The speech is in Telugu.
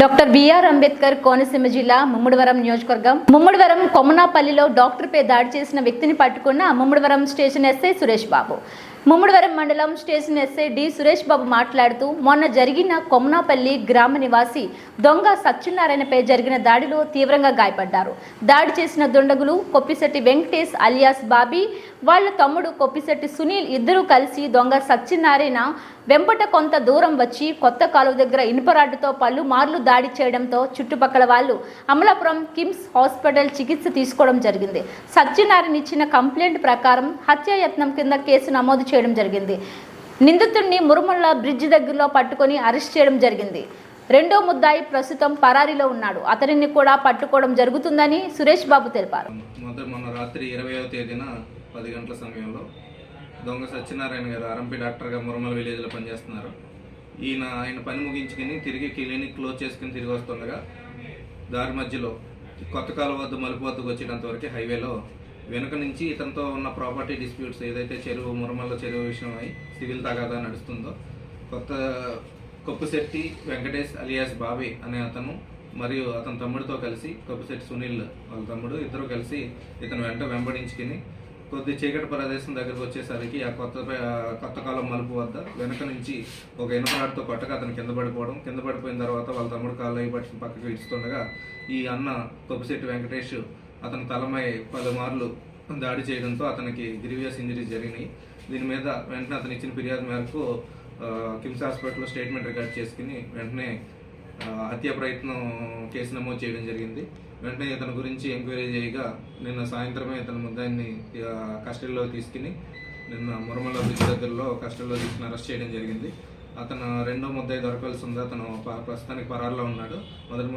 డాక్టర్ బిఆర్ అంబేద్కర్ కోనసీమ జిల్లా ముమ్మడివరం నియోజకవర్గం. ముమ్మడివరం కొమనాపల్లిలో డాక్టర్పై దాడి చేసిన వ్యక్తిని పట్టుకున్న ముమ్మడివరం స్టేషన్ ఎస్ఐ సురేష్ బాబు. ముమ్మడివరం మండలం station SI D Suresh Babu మాట్లాడుతూ మొన్న జరిగిన కొమ్నాపల్లి గ్రామ నివాసి దొంగ సత్యనారాయణపై జరిగిన దాడిలో తీవ్రంగా గాయపడ్డారు. దాడి చేసిన దుండగులు కొప్పిశెట్టి వెంకటేష్ అలియాస్ బాబీ వాళ్ళ తమ్ముడు కొప్పిశెట్టి సునీల్ ఇద్దరూ కలిసి దొంగ సత్యనారాయణ వెంపట కొంత దూరం వచ్చి కొత్త కాలువ దగ్గర ఇనుపరాడ్డుతో పళ్ళు మార్లు దాడి చేయడంతో చుట్టుపక్కల వాళ్ళు అమలాపురం కిమ్స్ హాస్పిటల్ చికిత్స తీసుకోవడం జరిగింది. సత్యనారాయణ ఇచ్చిన కంప్లైంట్ ప్రకారం హత్యాయత్నం కింద కేసు నమోదు చేయడం జరిగింది. నిందితుడిని మురుమల్ల బ్రిడ్జ్ దగ్గరలో పట్టుకొని అరెస్ట్ చేయడం జరిగింది. రెండో ముద్దాయి ప్రస్తుతం పరారీలో ఉన్నాడు. అతనిని కూడా పట్టుకోవడం జరుగుతుందని సురేష్ బాబు తెలిపారు. మొదట మొన్న రాత్రి ఇరవైవ తేదీన పది గంటల సమయంలో దొంగ సత్యనారాయణ గారు ఆర్ఎంపీ డాక్టర్గా మురమల విలేజ్లో పనిచేస్తున్నారు. ఈయన ఆయన పని ముగించుకుని తిరిగి క్లినిక్ క్లోజ్ చేసుకుని తిరిగి వస్తుండగా దారి మధ్యలో కొత్త కాలువ వద్ద మలుపు వద్దకు వచ్చేటంత వరకు హైవేలో వెనుక నుంచి ఇతనితో ఉన్న ప్రాపర్టీ డిస్ప్యూట్స్ ఏదైతే చెరువు మురమల్ల చెరువు విషయమై సివిల్ తగాదా నడుస్తుందో కొత్త కొప్పుశెట్టి వెంకటేష్ అలియాస్ బాబీ అనే అతను మరియు అతని తమ్ముడితో కలిసి కొప్పుశెట్టి సునీల్ వాళ్ళ తమ్ముడు ఇద్దరు కలిసి ఇతను వెంట వెంబడించుకుని కొద్ది చీకటి ప్రదేశం దగ్గరకు వచ్చేసరికి ఆ కొత్త కొత్త కాలం మలుపు వద్ద వెనక నుంచి ఒక ఇనుపరాడుతో కొట్టగా అతను కింద పడిపోవడం కింద పడిపోయిన తర్వాత వాళ్ళ తమ్ముడు కాళ్ళు అయ్యి పట్టుకుని పక్కకి ఇస్తుండగా ఈ అన్న కొప్పుశెట్టి వెంకటేష్ అతని తలమై పలుమార్లు దాడి చేయడంతో అతనికి గ్రీవియస్ ఇంజరీస్ జరిగినాయి. దీని మీద వెంటనే అతను ఇచ్చిన ఫిర్యాదు మేరకు కిమ్స్ హాస్పిటల్లో స్టేట్మెంట్ రికార్డ్ చేసుకుని వెంటనే హత్య ప్రయత్నం కేసు నమోదు చేయడం జరిగింది. వెంటనే ఇతని గురించి ఎంక్వైరీ చేయగా నిన్న సాయంత్రమే ఇతని ముద్దాయిని కస్టడీలో తీసుకుని నిన్న మురమల బ్రిడ్జ్ దగ్గరలో కస్టడీలో తీసుకుని అరెస్ట్ చేయడం జరిగింది. అతను రెండో ముద్దాయి దొరకాల్సి ఉంది? అతను ప- ప్రస్తుతానికి పరారులో ఉన్నాడు. మొదటి